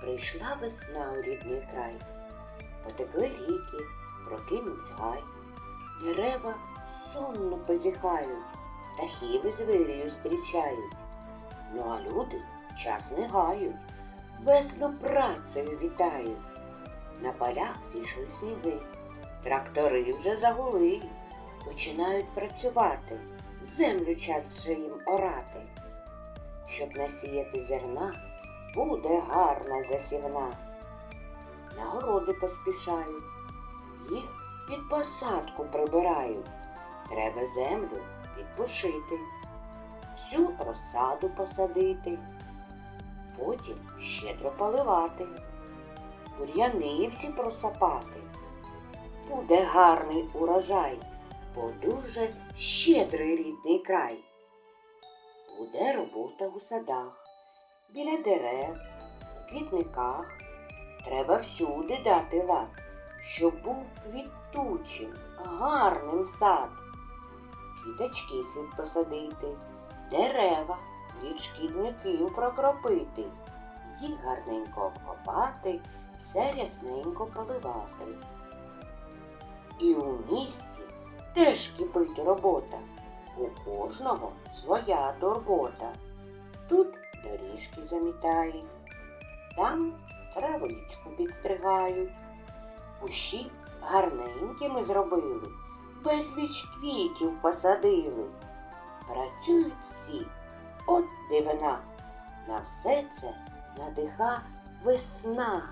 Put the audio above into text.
Прийшла весна у рідний край, потекли ріки, прокинувся гай, дерева сонно позіхають, птахів із вирію зустрічають. Ну а люди час не гають, весну працею вітають. На полях зійшли сніги, трактори вже загули, починають працювати, землю час вже їм орати. Щоб насіяти зерна, буде гарна засівна. На городи поспішають, їх під посадку прибирають. Треба землю підпушити, всю розсаду посадити, потім щедро поливати, бур'яни просапати. Буде гарний урожай, бо дуже щедрий рідний край. Буде робота у садах, біля дерев, у квітниках. Треба всюди дати лад, щоб був квітучим, гарним сад. Квіточки слід посадити, дерева від шкідників прокропити, їх гарненько обкопати, все рясненько поливати. І у місті теж кипить робота. У кожного своя турбота. Тут доріжки замітають, там травичку підстригають. Кущі гарненькими зробили, безліч квітів посадили. Працюють всі, от дивина, на все це надиха весна.